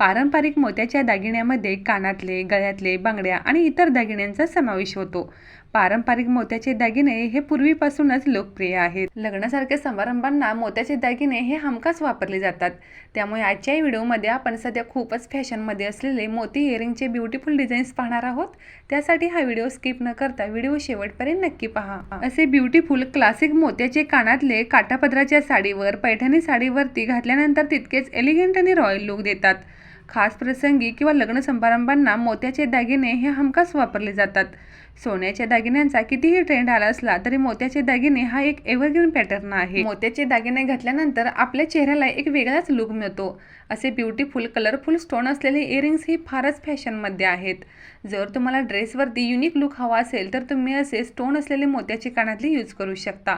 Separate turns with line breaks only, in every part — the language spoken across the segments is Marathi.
पारंपरिक मोत्याच्या दागिन्यामध्ये कानातले गळ्यातले बांगड्या आणि इतर दागिन्यांचा समावेश होतो. पारंपरिक मोत्याचे दागिने हे पूर्वीपासूनच लोकप्रिय आहेत. लग्नासारख्या समारंभांना मोत्याचे दागिने हे हमखास वापरले जातात. त्यामुळे आजच्या व्हिडिओमध्ये आपण सध्या खूपच फॅशनमध्ये असलेले मोती इयरिंगचे ब्युटिफुल डिझाईन्स पाहणार आहोत. त्यासाठी हा व्हिडिओ स्किप न करता व्हिडिओ शेवटपर्यंत नक्की पहा. असे ब्युटिफुल क्लासिक मोत्याचे कानातले काठापदराच्या साडीवर पैठणी साडीवरती घातल्यानंतर तितकेच एलिगंट आणि रॉयल लुक देतात. खास प्रसंगी किंवा लग्न समारंभांना मोत्याचे दागिने हे हमखास वापरले जातात. सोन्याच्या दागिन्यांचा कितीही ट्रेंड आला असला तरी मोत्याचे दागिने हा एक एव्हरग्रीन पॅटर्न आहे. मोत्याचे दागिने घातल्यानंतर आपल्या चेहऱ्याला एक वेगळाच लुक मिळतो. असे ब्युटिफुल कलरफुल स्टोन असलेले इयरिंग्स ही फारच फॅशनमध्ये आहेत. जर तुम्हाला ड्रेसवरती युनिक लुक हवा असेल तर तुम्ही असे स्टोन असलेले मोत्याचे कानातले यूज करू शकता.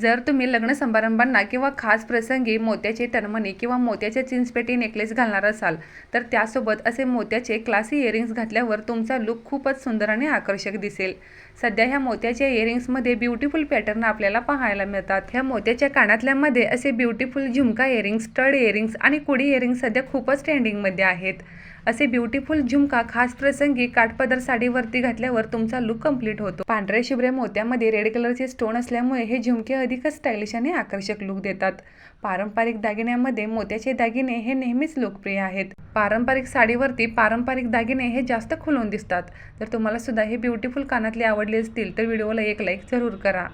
जर तुम्ही लग्न समारंभांना किंवा खास प्रसंगी मोत्याचे टर्मनी किंवा मोत्याचे चिंचपेटी नेकलेस घालणार असाल तर त्यासोबत असे मोत्याचे क्लासी इयरिंग्स घातल्यावर तुमचा लुक खूपच सुंदर आणि आकर्षक दिसेल. सध्या ह्या मोत्याच्या इयरिंग्समध्ये ब्युटिफुल पॅटर्न आपल्याला पाहायला मिळतात. ह्या मोत्याच्या कानातल्यामध्ये असे ब्युटिफुल झुमका इयरिंग्स स्टड इयरिंग्स आणि कुडी इयरिंग्स सध्या खूपच ट्रेंडिंगमध्ये आहेत. असे ब्युटिफुल झुमका खास प्रसंगी काठपदर साडीवरती घातल्यावर तुमचा लुक कंप्लीट होतो. पांढऱ्या शुभ्र मोत्यामध्ये रेड कलरचे स्टोन असल्यामुळे हे झुमके अधिकच स्टाईलिश आणि आकर्षक लुक देतात. पारंपरिक दागिन्यामध्ये मोत्याचे दागिने हे नेहमीच लोकप्रिय आहेत. पारंपरिक साडीवरती पारंपरिक दागिने हे जास्त खुलून दिसतात. जर तुम्हाला सुद्धा हे ब्युटिफुल कानातले आवडले असतील तर व्हिडिओला एक लाईक जरूर करा.